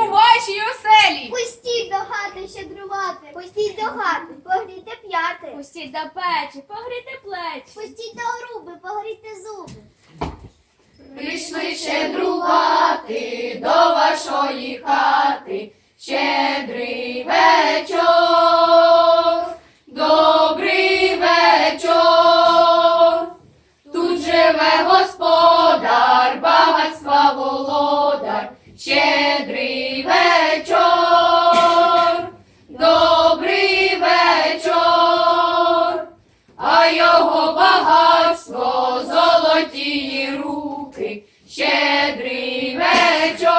у вашій оселі. Пустіть до хати щедрувати. Пустіть до хати, погрійте п'яти. Пустіть до печі, погріти плечі. Пустіть до груби, погрійте зуби. Прийшли щедрувати до вашої хати. Щедрий вечір, добрий вечір. Тут живе господар, багатства володар. Щедрий вечор, добрий вечор, А його багатство золоті руки, щедрий вечір,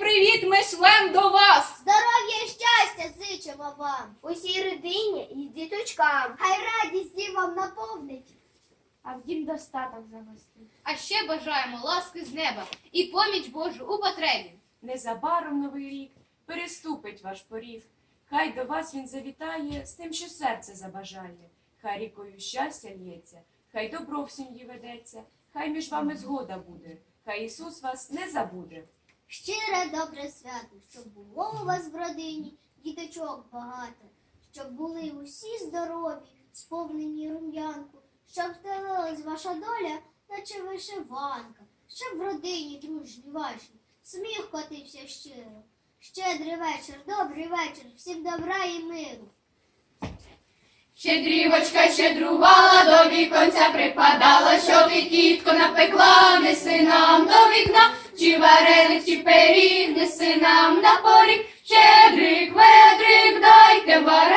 привіт ми шлем до вас. Здоров'я і щастя зичимо вам. Усій родині і діточкам. Хай радість дім вам наповнить. А в дім достаток загостить. А ще бажаємо ласки з неба і поміч Божу у потребі. Незабаром новий рік переступить ваш поріг. Хай до вас він завітає з тим, що серце забажає. Хай рікою щастя лється, хай добро в сім'ї ведеться, хай між вами згода буде, хай Ісус вас не забуде. Щире добре свято, щоб було у вас в родині діточок багато, щоб були усі здорові, сповнені рум'янку, щоб стелилась ваша доля, наче вишиванка, щоб в родині дружні ваші сміх котився щиро. Щедрий вечір, добрий вечір, всім добра і миру. Щедрівочка щедрувала, до віконця припадала, що ти, тітко, напекла, неси нам до вікна, чи вареник, чи пиріг, неси нам на поріг. Щедрик, ведрик, дайте вареник,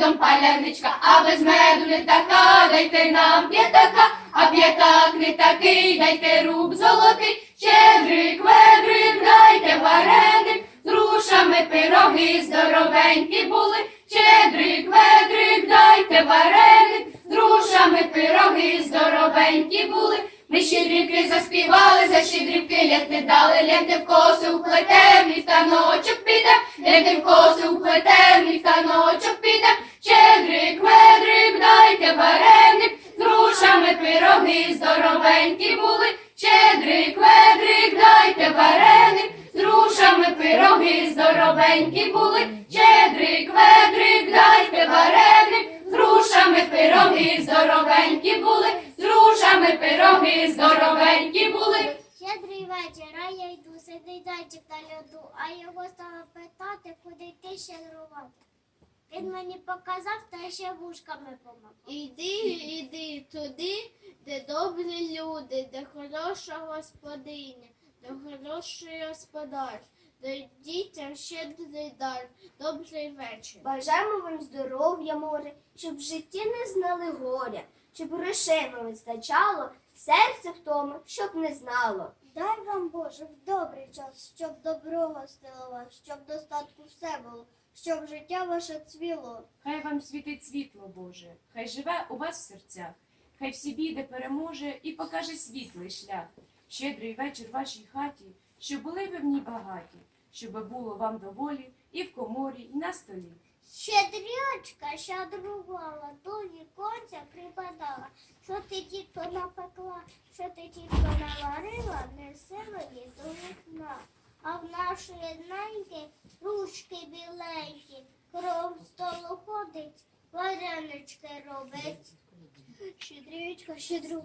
медом паляничка, а без меду не така, дайте нам п'ятака, а п'ятак не такий, дайте руб золотий. Щедрик, ведрик, дайте вареник, з грушами пироги здоровенькі були. Щедрик, ведрик, дайте вареник, з грушами пироги здоровенькі були. Ми щедрівки заспівали, за щедрівки не дали, ляти в коси уплетем, і в таночок підем, ляти в коси уплетем, і в таночок підем. Щедрик, ведрик, дайте вареник, з грушами пироги здоровенькі були. Щедрик, ведрик, дайте вареник, з грушами пироги здоровенькі були. Щедрик, ведрик, дайте вареник, з грушами пироги здоровенькі були. З пироги здоровенькі були. Щедрий вечір, а я йду, сидить зайчик на льоду, а його стала питати, куди йти щедрувати. Він мені показав та ще вушками помагав. Іди, іди туди, де добрі люди, де хороша господиня, де хороший господар, дітям щедрий дар. Добрий вечір. Бажаємо вам здоров'я, море, щоб в житті не знали горя, щоб грошей вам вистачало, серце втоми, щоб не знало. Дай вам Боже в добрий час, щоб добро гостило вас, щоб достатку все було, щоб життя ваше цвіло. Хай вам світить світло Боже, хай живе у вас в серцях, хай всі біди переможе і покаже світлий шлях. Щедрий вечір вашій хаті, щоб були ви в ній багаті, щоб було вам доволі і в коморі, і на столі. Щедрючка щедрувала, до віконця припадала. Що ти тітко напекла, що ти тітко наварила, неси мені до вікна. А в нашої неньки ручки біленькі, кров столу ходить, варенички робить. Щедрючка щедру.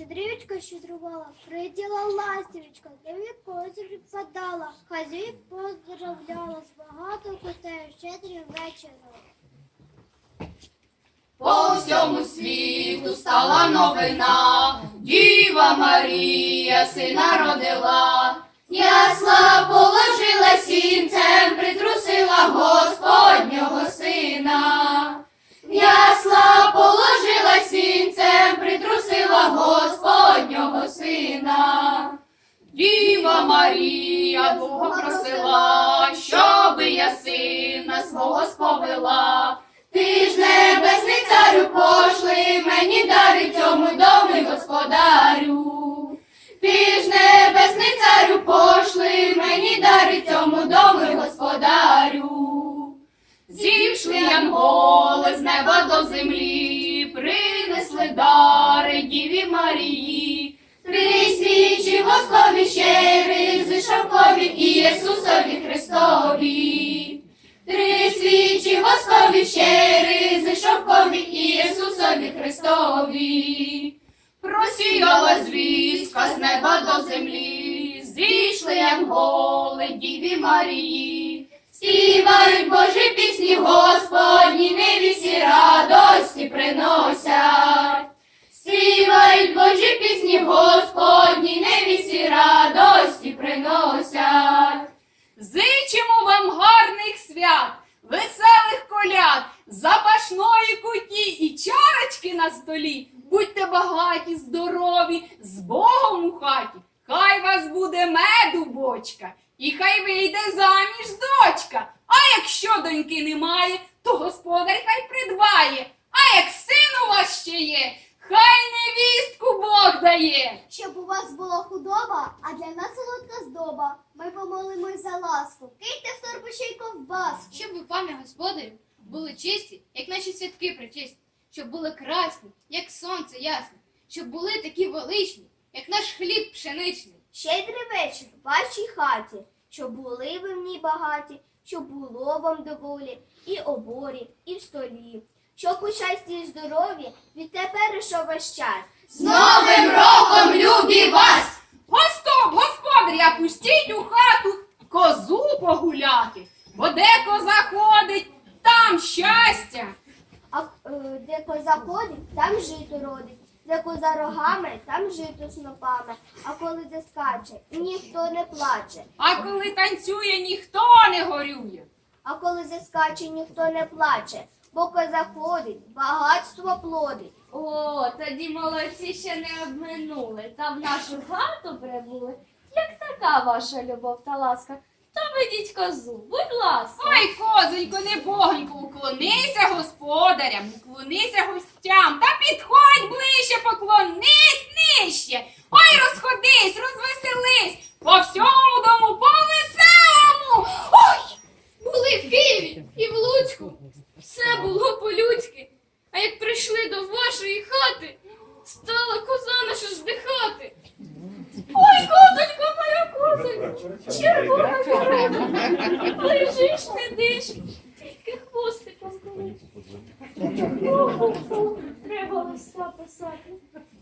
Щедрючка щедрувала, приділа ластівочка, до віконця припадала. Хазяїв поздравляла з багато котей, щедрим вечором. По всьому світу стала новина, Діва Марія сина родила, ясла положила сінцем, притрусила Господнього сина. Ясла положила сінцем, притрусила Господнього сина. Діва Марія Бога просила, щоби я сина свого сповела. Ти ж небесний царю пошли, мені дари цьому дому господарю. Ти ж небесний царю пошли, мені дари цьому дому господарю. Зійшли янголи з неба до землі, принесли дари Діві Марії. Свічі воскові щери, шовкові і Ісусові Христові. Три свічі воскові щери, шовкові і Ісусові Христові. Просіяла звістка з неба до землі, зійшли янголи Діві Марії. Співають Божі пісні Господні, невісі радості приносять. Співають Божі пісні Господні, невісі радості приносять. Зичимо вам гарних свят, веселих коляд, запашної куті і чарочки на столі. Будьте багаті, здорові, з Богом у хаті. Хай вас буде меду бочка, і хай вийде заміж дочка. А якщо доньки немає, то господар хай придбає. А як син у вас ще є, хай невістку Бог дає. Щоб у вас була худоба, а для нас солодка здоба. Ми помолимось за ласку. Киньте в торбу ще й ковбаску. Щоб ви, пане господарю, були чисті, як наші святки причисті, щоб були красні, як сонце ясне, щоб були такі величні, як наш хліб пшеничний. Щедрий вечір в вашій хаті, щоб були ви в ній багаті, щоб було вам доволі і оборі, і в столі, щоб у щасті і здоров'ї відтепер ішов ваш час. З Новим роком, любі вас! Гостоп, господаря, пустіть у хату козу погуляти, бо де коза ходить, там щастя. А е, де коза ходить, там жито родить. Де коза рогами, там жито снопами. А коли заскаче, ніхто не плаче. А коли танцює, ніхто не горює. А коли заскаче, ніхто не плаче. Бо коза ходить, багатство плодить. О, тоді молодці ще не обминули, та в нашу хату прибули. Як така ваша любов та ласка, то ведіть козу, будь ласка. Ой, козонько, небогонько, уклонися господарям, уклонися гостям, та підходь ближче, поклонись нижче. Ой, розходись, розвеселись, по всьому дому по веселому. Ой! Були в Києві і в Луцьку. Все було по-людськи. А як прийшли до вашої хати, стала коза наша здихати. Ой, козонько, червона корона, лежиш, не диш, тільки хвостиком колиш. Треба листа писати,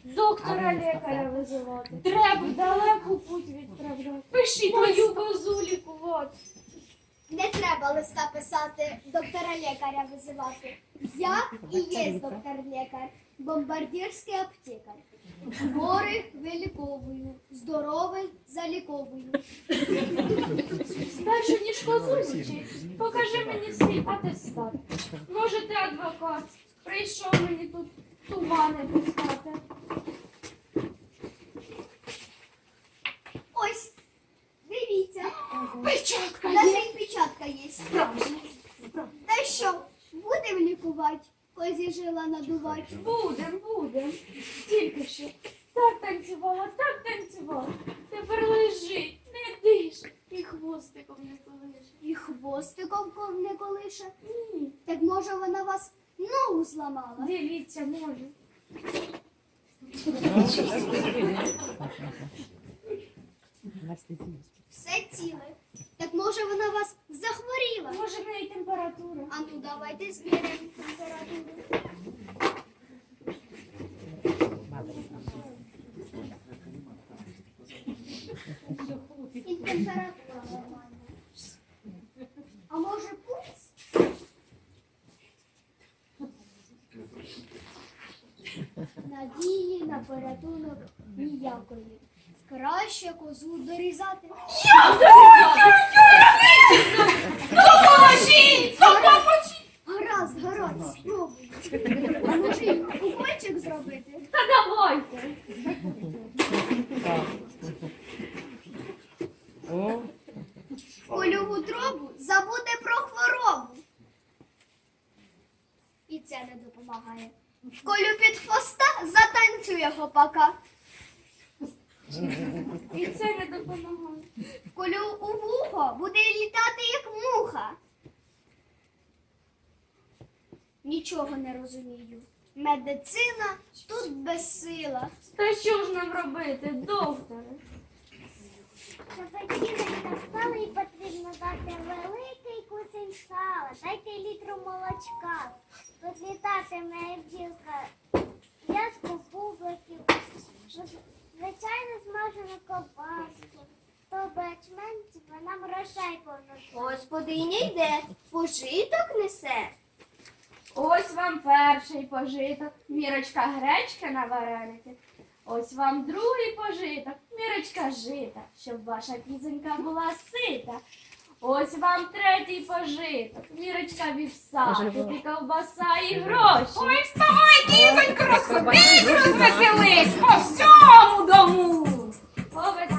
доктора лікаря визивати. Треба. Далеку путь відправляти. Пишіть Мою козу лікувати. Не треба листа писати, доктора лікаря визивати. Я і є доктор лікар, бомбардирський аптекар. Хворих виліковую, здоровий заліковую. Спершу ніж козу покажи мені свій атестат. Може, ти адвокат, прийшов мені тут тумани пускати. Ось, дивіться, Печатка навіть печатка є. Справжня. Та що, будемо лікувати? Козі жила надувати. Будем, будем. Тільки що так танцювала, так танцювала. Тепер лежить, не диш і хвостиком не колиш. І хвостиком не колише. Ні, Так може вона вас ногу зламала? дивіться, може. Все ціле. Так може вона вас захворіла? Може, в неї температура. А ну давайте зміряємо температуру. І температура нормальна. А може пульс? Надії на порятунок ніякої. Краще козу дорізати. Допоможіть! Допоможіть! Гаразд, гаразд, спробуй. Й укольчик зробити? Та давайте. Колю в забуде про хворобу. І це не допомагає. Колю під хвоста затанцює гопака. І це не допомагає. Колю у вухо буде літати, як муха. Нічого не розумію. Медицина тут безсила. Та що ж нам робити, докторе? Щоб діточка встала і потрібно дати великий кусень сала, дайте літру молочка. Тут літатиме бджілка, в'язку бубликів, звичайно смажену ковбаску. То бачмен нам грошей понесе. Господиня йде, пожиток несе. Ось вам перший пожиток, мірочка гречки на вареники. Ось вам другий пожиток, мірочка жита, щоб ваша пізенька була сита. Ось вам третій пожиток, вірочка вівса, тут і ковбаса і гроші. Ой, вставай, кізонько, розходись, розвеселись по всьому дому. Овець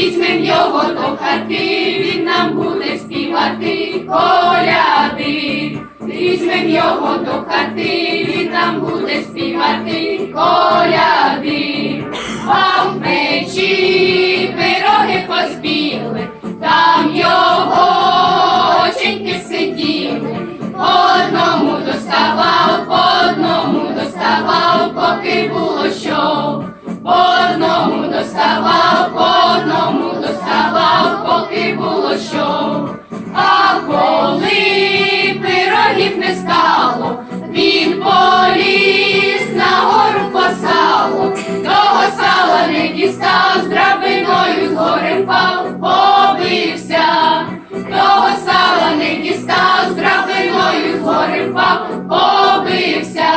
Візьмем його до хати, він нам буде співати коляди. Візьмем його до хати, він нам буде співати коляди. А в печі пироги поспіли, там його оченьки сиділи. По одному доставав, по одному доставав, поки було що. По одному доставав, пирогів не стало, він поліз на гору по сало, того сала не дістав, з драбиною з гори впав, побився, того сала не дістав, з драбиною з гори впав, побився.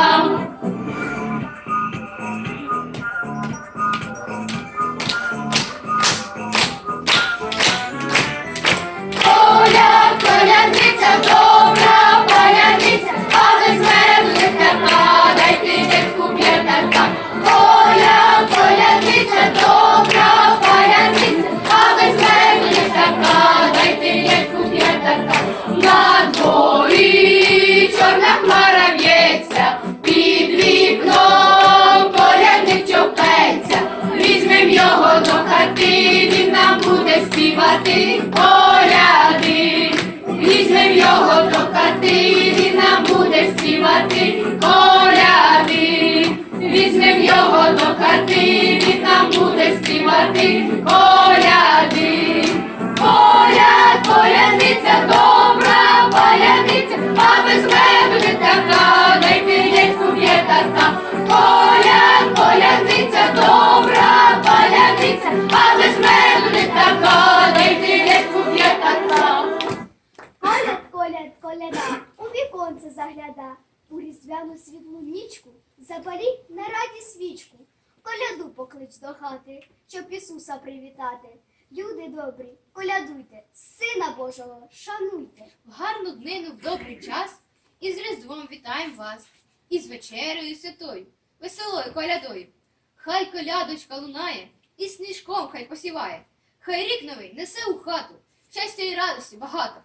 Паляниця, а без меду не така, дайте дядьку п'ятака. Коля, колядниця, добра паляниця, а без меду не така, дайте дядьку п'ятака. Коляд, коляд, коляда, у віконце загляда, у різдвяну світлу нічку запалі на раді свічку. Коляду поклич до хати, щоб Ісуса привітати. Люди добрі, колядуйте, Сина Божого шануйте. В гарну днину в добрий час і з Різдвом вітаємо вас, і з вечерею святою, веселою колядою. Хай колядочка лунає, і сніжком хай посіває. Хай рік новий несе у хату, щастя і радості багато.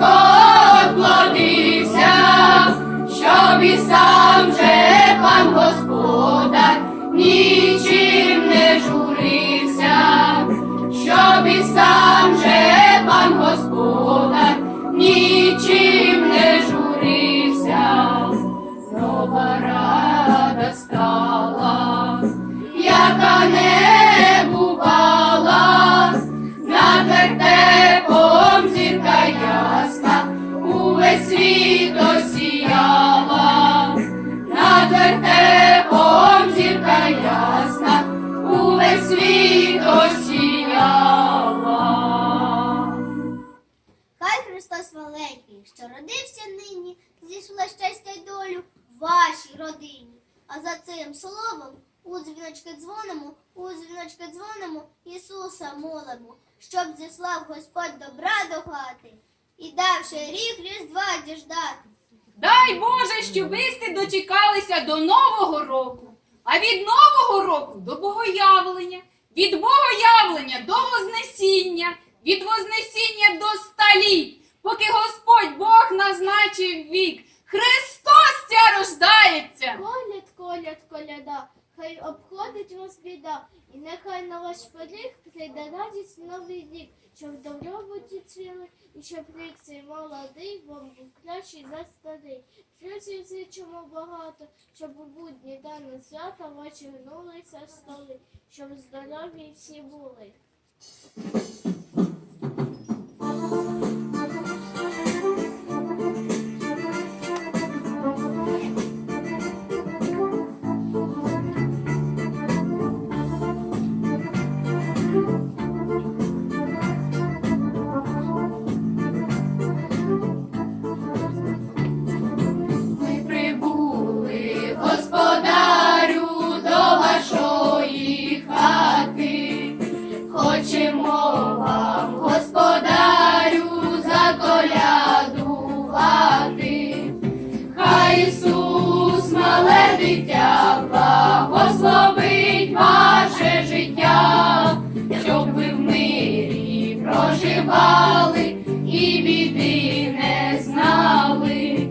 Щоб маленький, що родився нині, зійшло щастя й долю вашій родині. А за цим словом у дзвіночки дзвонимо, у дзвіночки дзвонимо, Ісуса молимо, щоб зіслав Господь добра до хати і давши рік різдва діждати. Дай Боже, щоб ви дочекалися до Нового року, а від Нового року до Богоявлення, від Богоявлення до Вознесіння, від Вознесіння до століть, поки Господь Бог назначив вік. Христос ця рождається. Коляд, коляд, коляда, хай обходить вас біда, і нехай на ваш поріг прийде радість новий рік, щоб добробуті цвіли, і щоб рік цей молодий вам був кращий за старий. Плюсів зичимо багато, щоб у будні дани свята ваші гнулися столи, щоб здорові всі були. Проживали і біди не знали.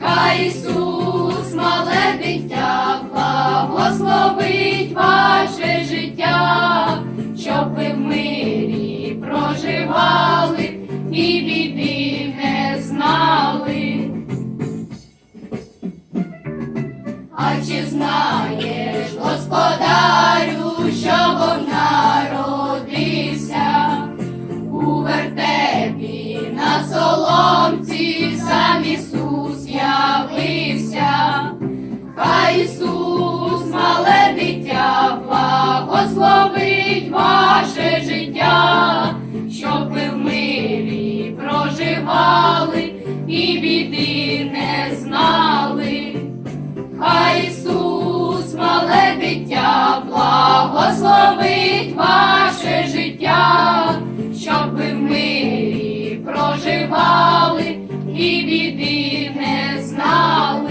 Хай Ісус, мале дитя, благословить ваше життя, щоб ви в мирі проживали і біди не знали. А чи знаєш, господарю, що Бог народився всіх сам Ісус явився, хай Ісус, мале дитя, благословить ваше життя, щоб ви в мирі проживали і біди не знали. Хай Ісус, мале дитя, благословить ваше життя, щоб ви в мирі проживали і біди не знали.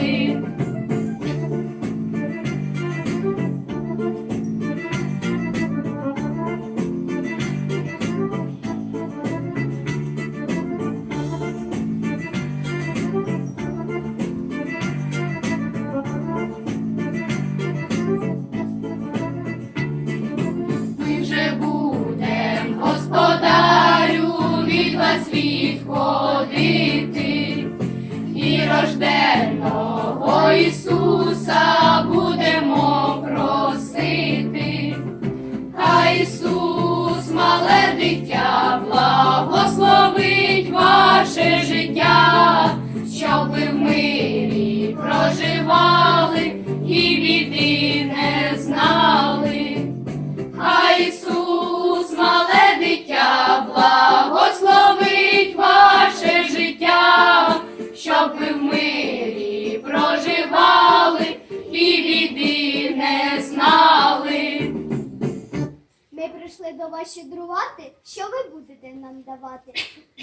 Вас щедрувати, що ви будете нам давати?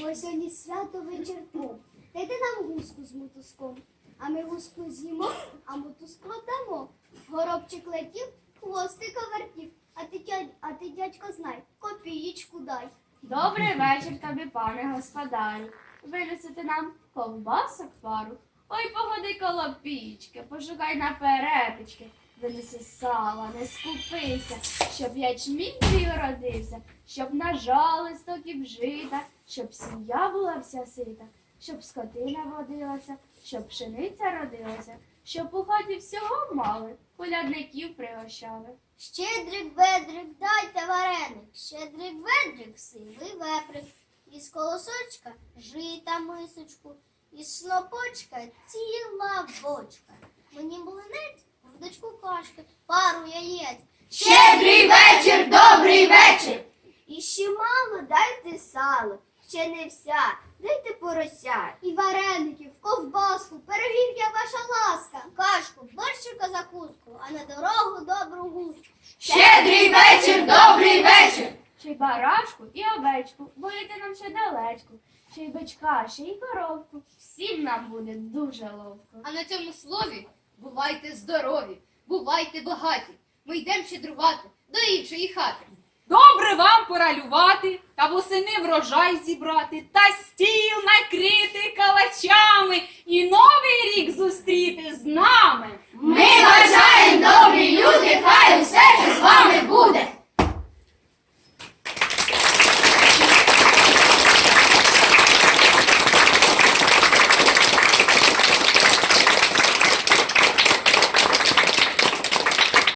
Бо сьогодні свято вечірком. Дайте нам гуску з мотузком. А ми гуску з'їмо, а мотузку дамо. Горобчик летів, хвостика вертів. А ти, а ти, дядько, знай, копієчку дай. Добрий вечір тобі, пане господарю. Винесете нам ковбасок пару. Ой, погоди коло пічки, пошукай на перепічки. Винеси сала, не скупися, щоб ячмінь твій родився, щоб нажали стоків жита, щоб сім'я була вся сита, щоб скотина водилася, щоб пшениця родилася, щоб у хаті всього мали, колядників пригощали. Щедрик, ведрик, дайте вареник. Щедрик, ведрик, сивий веприк. Із колосочка жита мисочку, із снопочка ціла бочка. Мені млинець, дочку кашки, пару яєць. Щедрий вечір, добрий вечір. І ще мало дайте сало, ще не вся, дайте порося. І вареників, ковбаску, пирогів я ваша ласка, кашку, борщика закуску, а на дорогу добру гуску. Щедрий вечір, добрий вечір. Ще й барашку і овечку, бо йти нам ще далечко, ще й бичка, ще й коровку. Всім нам буде дуже ловко. А на цьому слові Бувайте здорові, бувайте багаті. Ми йдемо щедрувати до іншої хати. Добре вам поралювати та восени врожай зібрати, та стіл накрити калачами і новий рік зустріти з нами. Ми бажаємо добрі люди, хай усе що з вами буде.